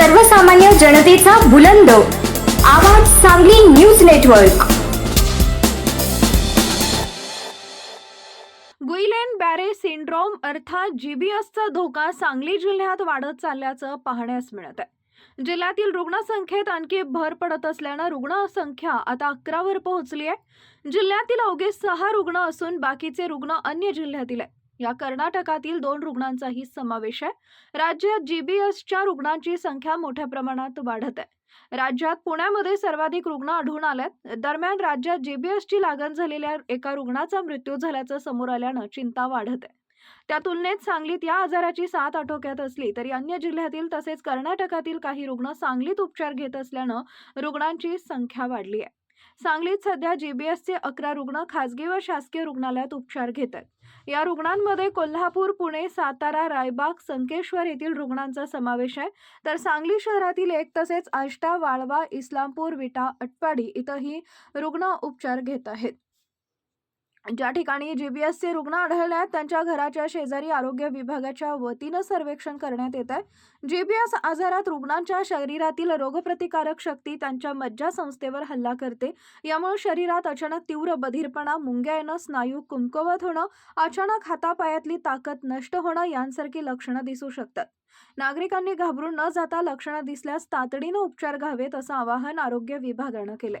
सर्वसामान्य जनतेचा बुलंद. आवाज Sangli news network. Guillain Barre syndrome अर्थात जीबीएसचा धोका सांगली जिल्ह्यात वाढत चालल्याचं पाहण्यास मिळत आहे. जिल्ह्यातील रुग्णसंख्येत आणखी भर पडत असल्यानं रुग्णसंख्या आता अकरावर पोहोचली आहे. जिल्ह्यातील अवघे सहा रुग्ण असून बाकीचे रुग्ण अन्य जिल्ह्यातील आहे या कर्नाटकातील दोन रुग्णांचाही समावेश आहे. राज्यात जीबीएसच्या रुग्णांची संख्या मोठ्या प्रमाणात वाढत आहे. राज्यात पुण्यामध्ये सर्वाधिक रुग्ण आढळून आलेत. दरम्यान राज्यात जीबीएसची लागण झालेल्या एका रुग्णाचा मृत्यू झाल्याचं समोर आल्यानं चिंता वाढत आहे. त्या तुलनेत सांगलीत या आजाराची साथ आटोक्यात असली तरी अन्य जिल्ह्यातील तसेच कर्नाटकातील काही रुग्ण सांगलीत उपचार घेत असल्यानं रुग्णांची संख्या वाढली आहे. सांगलीत सध्या जीबीएसचे अकरा रुग्ण खासगी व शासकीय रुग्णालयात उपचार घेत आहेत. या रुग्णांमध्ये कोल्हापूर पुणे सातारा रायबाग संकेश्वर येथील रुग्णांचा समावेश आहे. तर सांगली शहरातील एक तसेच आष्टा वाळवा इस्लामपूर विटा अटपाडी इथंही रुग्ण उपचार घेत आहेत. ज्या ठिकाणी जीबीएसचे रुग्ण आढळले आहेत त्यांच्या घराच्या शेजारी आरोग्य विभागाच्या वतीनं सर्वेक्षण करण्यात येत आहे. जीबीएस आजारात रुग्णांच्या शरीरातील रोगप्रतिकारक शक्ती त्यांच्या मज्जासंस्थेवर हल्ला करते. यामुळे शरीरात अचानक तीव्र बधिरपणा मुंग्या येणं स्नायू कुमकवत होणं अचानक हातापायातली ताकद नष्ट होणं यांसारखी लक्षणं दिसू शकतात. नागरिकांनी घाबरून न जाता लक्षणं दिसल्यास तातडीनं उपचार घ्यावेत असं आवाहन आरोग्य विभागानं केलंय.